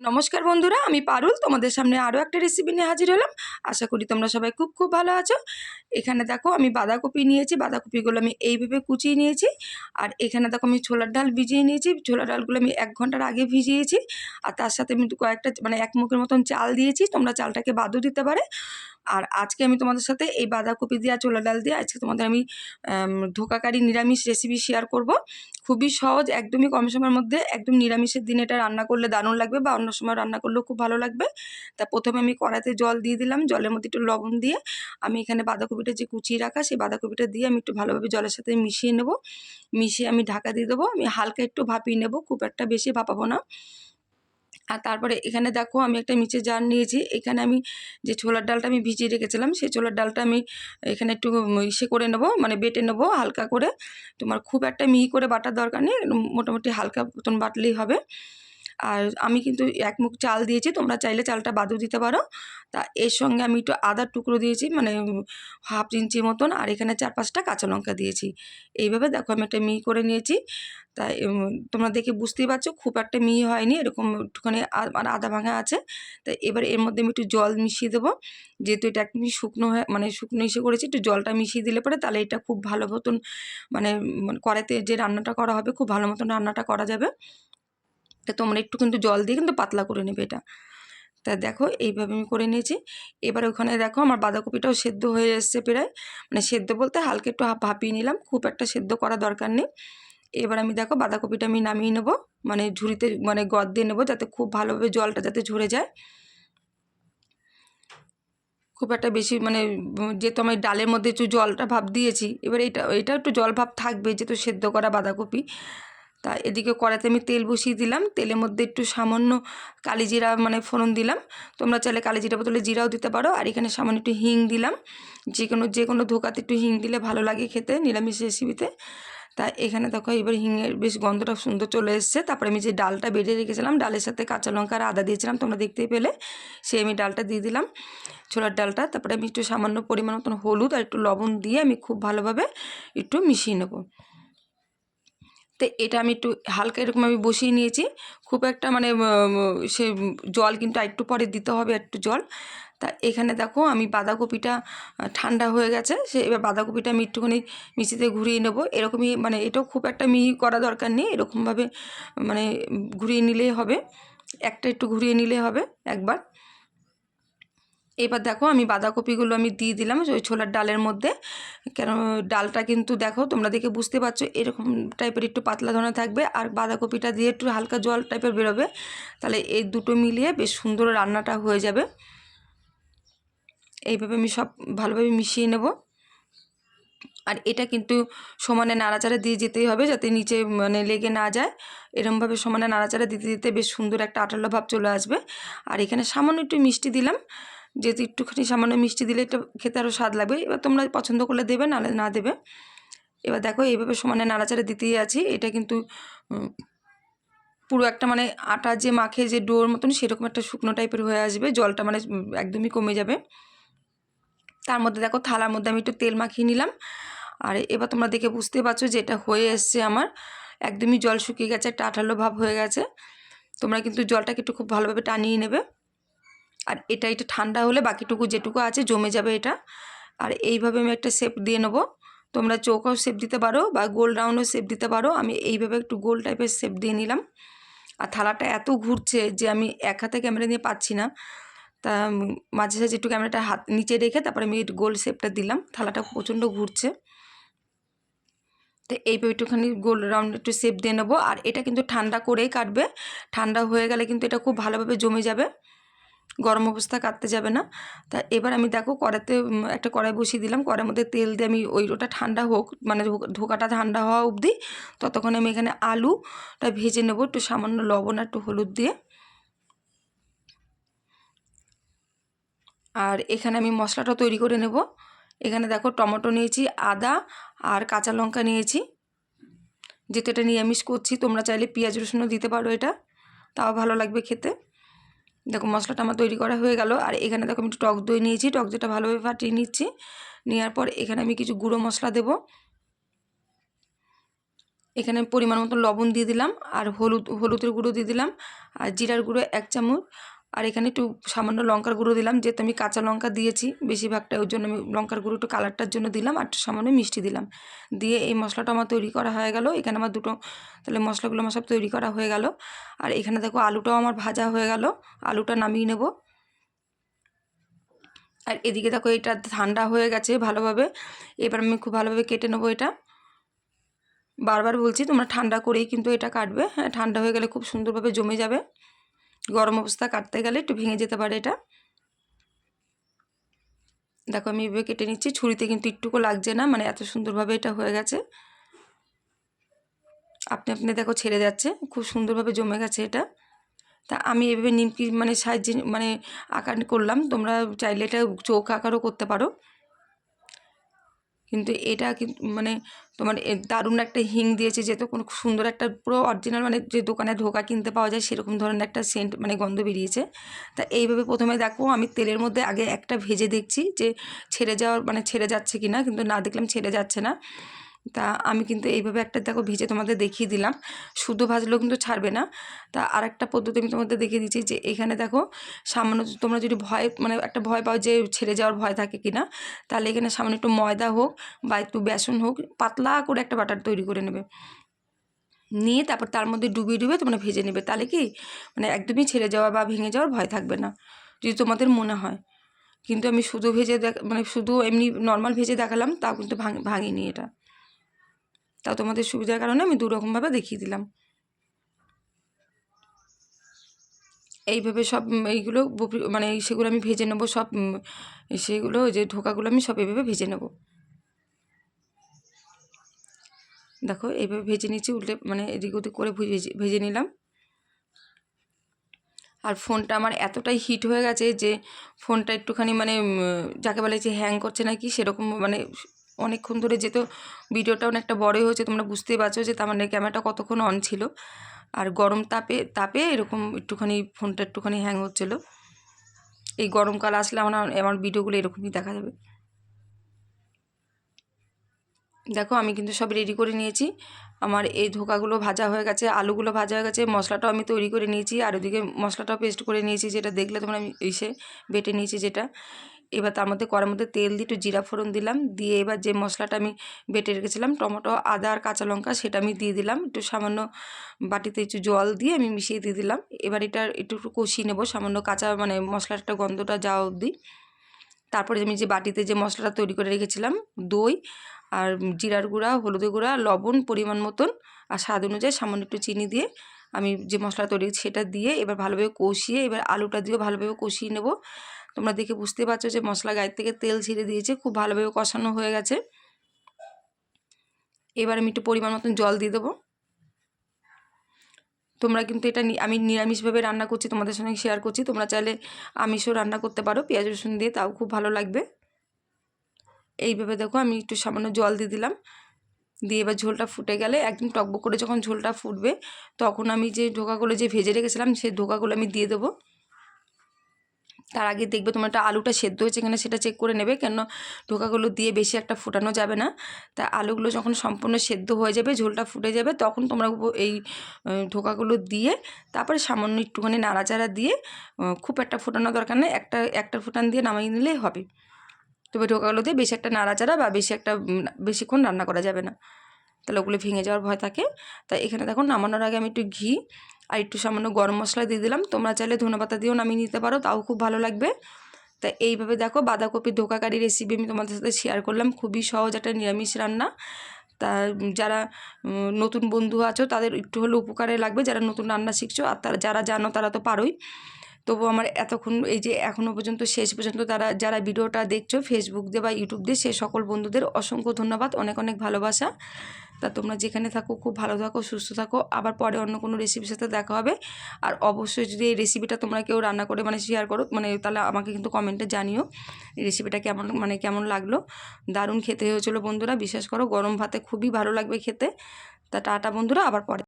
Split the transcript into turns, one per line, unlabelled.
নমস্কার বন্ধুরা, আমি পারুল, তোমাদের সামনে আরও একটা রেসিপি নিয়ে হাজির হলাম। আশা করি তোমরা সবাই খুব খুব ভালো আছো। এখানে দেখো, আমি বাঁধাকপি নিয়েছি, বাঁধাকপিগুলো আমি এইভাবে কুচিয়ে নিয়েছি। আর এখানে দেখো, আমি ছোলার ডাল ভিজিয়ে নিয়েছি। ছোলার ডালগুলো আমি এক ঘণ্টার আগে ভিজিয়েছি। আর তার সাথে আমি কয়েকটা মানে এক মুখের মতন চাল দিয়েছি। তোমরা চালটাকে বাদও দিতে পারে। আর আজকে আমি তোমাদের সাথে এই বাঁধাকপি দিয়ে আর ছোলার ডাল দিয়ে আজকে তোমাদের আমি ধোকাকারি নিরামিষ রেসিপি শেয়ার করব। খুবই সহজ, একদমই কম সময়ের মধ্যে, একদম নিরামিষের দিনে এটা রান্না করলে দারুণ লাগবে বা অন্য সময় রান্না করলেও খুব ভালো লাগবে। তা প্রথমে আমি কড়াইতে জল দিয়ে দিলাম, জলের মধ্যে একটু লবণ দিয়ে আমি এখানে বাঁধাকপিটা যে কুচিয়ে রাখা সেই বাঁধাকপিটা দিয়ে আমি একটু ভালোভাবে জলের সাথে মিশিয়ে নেব। মিশিয়ে আমি ঢাকা দিয়ে দেবো, আমি হালকা একটু ভাপিয়ে নেব, খুব একটা বেশি ভাপাবো না। আর তারপরে এখানে দেখো আমি একটা মিচে জার নিয়েছি। এখানে আমি যে ছোলার ডালটা আমি ভিজিয়ে রেখেছিলাম, সেই ছোলার ডালটা আমি এখানে একটু ইসে করে নেব মানে বেটে নেব হালকা করে। তোমার খুব একটা মিহি করে বাটার দরকার নেই মোটামুটি হালকা মতন বাটলেই হবে। আর আমি কিন্তু এক মুখ চাল দিয়েছি, তোমরা চাইলে চালটা বাদও দিতে পারো। তা এর সঙ্গে আমি একটু আদার টুকরো দিয়েছি মানে হাফ ইঞ্চি মতন, আর এখানে চার পাঁচটা কাঁচা লঙ্কা দিয়েছি। এইভাবে দেখো আমি একটা মিহি করে নিয়েছি। তাই তোমরা দেখে বুঝতেই পারছ, খুব একটা মিহি হয়নি, এরকম একটুখানি মানে আদা ভাঙা আছে। তাই এবার এর মধ্যে আমি একটু জল মিশিয়ে দেবো। যেহেতু এটা একদমই শুকনো হয়ে মানে শুকনো এসে করেছি, একটু জলটা মিশিয়ে দিলে পরে তাহলে এটা খুব ভালো মতন মানে কড়াইতে যে রান্নাটা করা হবে, খুব ভালো মতন রান্নাটা করা যাবে। তা তোমরা একটু কিন্তু জল দিয়ে কিন্তু পাতলা করে নেবে এটা। তা দেখো, এইভাবে আমি করে নিয়েছি। এবার ওখানে দেখো, আমার বাঁধাকপিটাও সেদ্ধ হয়ে এসছে প্রায়। মানে সেদ্ধ বলতে হালকা একটু ভাপিয়ে নিলাম, খুব একটা সেদ্ধ করা দরকার নেই। এবার আমি দেখো বাঁধাকপিটা আমি নামিয়ে নেব মানে ঝুড়িতে মানে গদ দিয়ে নেব যাতে খুব ভালোভাবে জলটা যাতে ঝরে যায়। খুব একটা বেশি মানে যেহেতু আমি ডালের মধ্যে একটু জলটা ভাব দিয়েছি, এবার এটা এটা একটু জল ভাব থাকবে, যেহেতু সেদ্ধ করা বাঁধাকপি। তা এদিকে কড়াতে আমি তেল বসিয়ে দিলাম, তেলের মধ্যে একটু সামান্য কালিজিরা মানে ফোড়ন দিলাম। তোমরা চাইলে কালিজিরা বোতলে জিরাও দিতে পারো, আর এখানে সামান্য একটু হিং দিলাম। যে কোনো যে কোনো ধোকাতে একটু হিং দিলে ভালো লাগে খেতে, নিরামিষ রেসিপিতে তা এখানে দেখো এবার হিঙের বেশ গন্ধটা সুন্দর চলে এসছে। তারপরে আমি যে ডালটা বেড়ে রেখেছিলাম, ডালের সাথে কাঁচা লঙ্কা আর আদা দিয়েছিলাম, তোমরা দেখতেই পেলে। সে আমি ডালটা দিয়ে দিলাম, ছোলার ডালটা। তারপরে আমি একটু সামান্য পরিমাণ মতন হলুদ আর একটু লবণ দিয়ে আমি খুব ভালোভাবে একটু মিশিয়ে নেব। তো এটা আমি একটু হালকা এরকম আমি বসিয়ে নিয়েছি। খুব একটা মানে সে জল কিন্তু একটু পরে দিতে হবে একটু জল। তা এখানে দেখো আমি বাঁধাকপিটা ঠান্ডা হয়ে গেছে, সে এবার বাঁধাকপিটা আমি একটুখানি মিশিতে ঘুরিয়ে নেব। এরকমই মানে এটাও খুব একটা মিহি করা দরকার নেই, এরকমভাবে মানে ঘুরিয়ে নিলেই হবে, একটা একটু ঘুরিয়ে নিলে হবে একবার। এবার দেখো আমি বাঁধাকপিগুলো আমি দিয়ে দিলাম ওই ছোলার ডালের মধ্যে, কেন ডালটা কিন্তু দেখো তোমরা দেখে বুঝতে পারছ এরকম টাইপের একটু পাতলা ধরনের থাকবে, আর বাঁধাকপিটা দিয়ে একটু হালকা জল টাইপের বেরোবে, তাহলে এই দুটো মিলিয়ে বেশ সুন্দর রান্নাটা হয়ে যাবে। এইভাবে আমি সব ভালোভাবে মিশিয়ে নেব। আর এটা কিন্তু সমানে নাড়াচাড়া দিয়ে যেতেই হবে যাতে নিচে মানে লেগে না যায়। এরমভাবে সমানে নাড়াচাড়া দিতে দিতে বেশ সুন্দর একটা আটালো ভাব চলে আসবে। আর এখানে সামান্য একটু মিষ্টি দিলাম। যেহেতু একটুখানি সামান্য মিষ্টি দিলে এটা খেতে আরও স্বাদ লাগবে। এবার তোমরা পছন্দ করলে দেবে নাহলে না দেবে। এবার দেখো এইভাবে সমানে নাড়াচাড়া দিতেই আছি। এটা কিন্তু পুরো একটা মানে আটা যে মাখে যে ডোর মতন সেরকম একটা শুকনো টাইপের হয়ে আসবে। জলটা মানে একদমই কমে যাবে। তার মধ্যে দেখো থালার মধ্যে আমি একটু তেল মাখিয়ে নিলাম। আর এবার তোমরা দেখে বুঝতে পারছ যে এটা হয়ে এসছে আমার। একদমই জল শুকিয়ে গেছে, একটা ভাব হয়ে গেছে। তোমরা কিন্তু জলটাকে একটু খুব ভালোভাবে টানিয়ে নেবে। আর এটা একটু ঠান্ডা হলে বাকিটুকু যেটুকু আছে জমে যাবে এটা। আর এইভাবে আমি একটা শেপ দিয়ে নেব। তোমরা চৌকাও শেপ দিতে পারো বা গোল রাউন্ডও শেপ দিতে পারো। আমি এইভাবে একটু গোল টাইপের শেপ দিয়ে নিলাম। আর থালাটা এত ঘুরছে যে আমি এক হাতে ক্যামেরা নিয়ে পাচ্ছি না। তা মাঝে সাঝে একটু ক্যামেরাটা হাত, নিচে রেখে তারপরে আমি গোল শেপটা দিলাম। থালাটা প্রচণ্ড ঘুরছে। তো এইভাবে একটুখানি গোল রাউন্ড একটু শেপ দিয়ে নেব। আর এটা কিন্তু ঠান্ডা করেই কাটবে। ঠান্ডা হয়ে গেলে কিন্তু এটা খুব ভালোভাবে জমে যাবে। গরম অবস্থা কাটতে যাবে না। তা এবার আমি দেখো কড়াতে একটা কড়াই বসিয়ে দিলাম। কড়াইয়ের মধ্যে তেল দিয়ে আমি ওই ওটা ঠান্ডা হোক মানে ধোকাটা ঠান্ডা হওয়া অবধি ততক্ষণে আমি এখানে আলুটা ভেজে নেব। একটু সামান্য লবণ আর একটু হলুদ দিয়ে। আর এখানে আমি মশলাটা তৈরি করে নেব। এখানে দেখো টমেটো নিয়েছি, আদা আর কাঁচা লঙ্কা নিয়েছি। যেহেতু এটা নিরামিষ করছি, তোমরা চাইলে পেঁয়াজ রসুনও দিতে পারো এটা। তাও ভালো লাগবে খেতে। দেখো মশলাটা আমার তৈরি করা হয়ে গেল। আর এখানে দেখো আমি টক দই নিয়েছি, টক দইটা ভালোভাবে ফাটিয়ে নিচ্ছি। নেওয়ার পর এখানে আমি কিছু গুঁড়ো মশলা দেব। এখানে পরিমাণ মতো লবণ দিয়ে দিলাম আর হলুদ, হলুদের গুঁড়ো দিয়ে দিলাম। আর জিরার গুঁড়ো এক চামচ। আর এখানে একটু সামান্য লঙ্কার গুঁড়ো দিলাম, যেহেতু আমি কাঁচা লঙ্কা দিয়েছি, বেশিরভাগটা ওই জন্য আমি লঙ্কার গুঁড়ো একটু কালারটার জন্য দিলাম, আর সামান্য মিষ্টি দিলাম। দিয়ে এই মশলাটা আমার তৈরি করা হয়ে গেল, এখানে আমার দুটো, তাহলে মশলাগুলো আমার সব তৈরি করা হয়ে গেল। আর এখানে দেখো আলুটাও আমার ভাজা হয়ে গেল, আলুটা নামিয়ে নেব। আর এদিকে দেখো এটা ঠান্ডা হয়ে গেছে ভালোভাবে, এবার আমি খুব ভালোভাবে কেটে নেব এটা। বারবার বলছি তোমরা ঠান্ডা করেই কিন্তু এটা কাটবে হ্যাঁ ঠান্ডা হয়ে গেলে খুব সুন্দরভাবে জমে যাবে। গরম অবস্থা কাটতে গেলে একটু ভেঙে যেতে পারে এটা। দেখো আমি এভাবে কেটে নিচ্ছি, ছুরিতে কিন্তু একটুকু লাগছে না মানে এত সুন্দরভাবে এটা হয়ে গেছে। আপনি আপনি দেখো ছেড়ে যাচ্ছে, খুব সুন্দরভাবে জমে গেছে এটা। তা আমি এভাবে নিমকি মানে সাহায্যে মানে আকার করলাম, তোমরা চাইলে এটা চোখ আকারও করতে পারো। কিন্তু এটা কিন্তু মানে তোমার দারুণ একটা হিং দিয়েছে যেহেতু কোনো সুন্দর একটা পুরো অরিজিনাল মানে যে দোকানে ঢোকা কিনতে পাওয়া যায় সেরকম ধরনের একটা সেন্ট মানে গন্ধ বেরিয়েছে। তা এইভাবে প্রথমে দেখো আমি তেলের মধ্যে আগে একটা ভেজে দেখছি যে ছেড়ে যাওয়ার মানে ছেড়ে যাচ্ছে কি না কিন্তু না দেখলাম ছেড়ে যাচ্ছে না। তা আমি কিন্তু এইভাবে একটা দেখো ভেজে তোমাদের দেখিয়ে দিলাম। শুধু ভাজলেও কিন্তু ছাড়বে না। তা আর একটা পদ্ধতি আমি তোমাদের দেখিয়ে দিচ্ছি যে এখানে দেখো সামান্য তোমরা যদি ভয় মানে একটা ভয় পাও যে ছেড়ে যাওয়ার ভয় থাকে কিনা, তাহলে এখানে সামান্য একটু ময়দা হোক বা একটু বেসন হোক, পাতলা করে একটা বাটার তৈরি করে নেবে। নিয়ে তারপর তার মধ্যে ডুবিয়ে ডুবিয়ে তোমরা ভেজে নেবে। তাহলে কি? মানে একদমই ছেড়ে যাওয়া বা ভেঙে যাওয়ার ভয় থাকবে না, যদি তোমাদের মনে হয়। কিন্তু আমি শুধু ভেজে দেখ মানে শুধু এমনি নর্মাল ভেজে দেখালাম, তাও কিন্তু ভাঙ, ভাঙিনি এটা। তাও তোমাদের সুবিধার কারণে আমি দুরকমভাবে দেখিয়ে দিলাম। এইভাবে সব এইগুলো মানে সেগুলো আমি ভেজে নেব, সব সেগুলো যে ঢোকাগুলো আমি সব এইভাবে ভেজে নেব। দেখো, এইভাবে ভেজে নিচ্ছি উল্টে মানে এদিক ওদিক করে ভেজে ভেজে নিলাম। আর ফোনটা আমার এতটাই হিট হয়ে গেছে যে ফোনটা একটুখানি মানে যাকে বলে যে হ্যাং করছে নাকি সেরকম মানে অনেকক্ষণ ধরে যেহেতু ভিডিওটা অনেকটা বড়ই হয়েছে, তোমরা বুঝতেই পারছ যে তার মানে ক্যামেরাটা কতক্ষণ অন ছিল। আর গরম তাপে তাপে এরকম একটুখানি ফোনটা একটুখানি হ্যাং হচ্ছিল। এই গরমকাল আসলে আমার আমার ভিডিওগুলো এরকমই দেখা যাবে। দেখো, আমি কিন্তু সব রেডি করে নিয়েছি। আমার এই ধোকাগুলো ভাজা হয়ে গেছে, আলুগুলো ভাজা হয়ে গেছে, মশলাটাও আমি তৈরি করে নিয়েছি। আর ওদিকে মশলাটাও পেস্ট করে নিয়েছি, যেটা দেখলে তোমরা আমি এসে বেটে নিয়েছি যেটা। এবার তার মধ্যে কড়ার মধ্যে তেল দিয়ে একটু জিরা ফোড়ন দিলাম। দিয়ে এবার যে মশলাটা আমি বেটে রেখেছিলাম, টমেটো, আদা আর কাঁচা লঙ্কা, সেটা আমি দিয়ে দিলাম। একটু সামান্য বাটিতে একটু জল দিয়ে আমি মিশিয়ে দিয়ে দিলাম। এবার এটা একটু একটু কষিয়ে নেব, সামান্য কাঁচা মানে মশলাটা, গন্ধটা যাওয়া অবধি। তারপরে আমি যে বাটিতে যে মশলাটা তৈরি করে রেখেছিলাম, দই আর জিরার গুঁড়া, হলুদের গুঁড়া, লবণ পরিমাণ মতন আর স্বাদ অনুযায়ী সামান্য একটু চিনি দিয়ে আমি যে মশলা তৈরি সেটা দিয়ে এবার ভালোভাবে কষিয়ে এবার আলুটা দিয়েও ভালোভাবে কষিয়ে নেব। তোমরা দেখে বুঝতে পারছ যে মশলা গায়ের থেকে তেল ছিঁড়ে দিয়েছে, খুব ভালোভাবে কষানো হয়ে গেছে। এবার আমি একটু পরিমাণ মতন জল দিয়ে দেবো। তোমরা কিন্তু এটা আমি নিরামিষভাবে রান্না করছি, তোমাদের সঙ্গে শেয়ার করছি। তোমরা চাইলে আমিষও রান্না করতে পারো, পেঁয়াজ, রসুন দিয়ে, তাও খুব ভালো লাগবে। এইভাবে দেখো আমি একটু সামান্য জল দিয়ে দিলাম। দিয়ে এবার ঝোলটা ফুটে গেলে একদম টকবক করে যখন ঝোলটা ফুটবে, তখন আমি যে ধোকাগুলো যে ভেজে রেখেছিলাম, সেই ধোকাগুলো আমি দিয়ে দেবো। তার আগে দেখবে তোমার একটা আলুটা সেদ্ধ হয়েছে কিনা সেটা চেক করে নেবে কেন ঢোকাগুলো দিয়ে বেশি একটা ফুটানো যাবে না। তা আলুগুলো যখন সম্পূর্ণ সেদ্ধ হয়ে যাবে, ঝোলটা ফুটে যাবে, তখন তোমরা এই ঢোকাগুলো দিয়ে তারপরে সামান্য একটুখানি নাড়াচাড়া দিয়ে খুব একটা ফোটানো দরকার নেই একটা একটা ফুটান দিয়ে নামিয়ে নিলেই হবে। তবে ঢোকাগুলো দিয়ে বেশি একটা নাড়াচাড়া বা বেশি একটা বেশিক্ষণ রান্না করা যাবে না। তাহলে ওগুলো ভেঙে যাওয়ার ভয় থাকে। তাই এখানে দেখো, নামানোর আগে আমি একটু ঘি আর একটু সামান্য গরম মশলা দিয়ে দিলাম। তোমরা চাইলে ধনেপাতা দিয়েও নামিয়ে নিতে পারো, তাও খুব ভালো লাগবে। তা এইভাবে দেখো বাঁধাকপির ধোকাকারি রেসিপি আমি তোমাদের সাথে শেয়ার করলাম, খুবই সহজ একটা নিরামিষ রান্না। তা যারা নতুন বন্ধু আছো তাদের একটু হলেও উপকারে লাগবে, যারা নতুন রান্না শিখছো আর তারা, যারা জানো তারা তো পারোই। তবু আমার এতক্ষণ এই যে এখনও পর্যন্ত, শেষ পর্যন্ত তারা যারা ভিডিওটা দেখছ ফেসবুক দিয়ে বা ইউটিউব দিয়ে, সে সকল বন্ধুদের অসংখ্য ধন্যবাদ, অনেক অনেক ভালোবাসা। তা তোমরা যেখানে থাকো, খুব ভালো থাকো, সুস্থ থাকো। আবার পরে অন্য কোনো রেসিপির সাথে দেখা হবে। আর অবশ্যই যদি এই রেসিপিটা তোমরা কেউ রান্না করে মানে শেয়ার করো মানে তাহলে আমাকে কিন্তু কমেন্টে জানিও এই রেসিপিটা কেমন মানে কেমন লাগল। দারুণ খেতে হয়েছিলো বন্ধুরা, বিশ্বাস করো, গরম ভাতে খুবই ভালো লাগবে খেতে। তা টাটা বন্ধুরা, আবার পরে।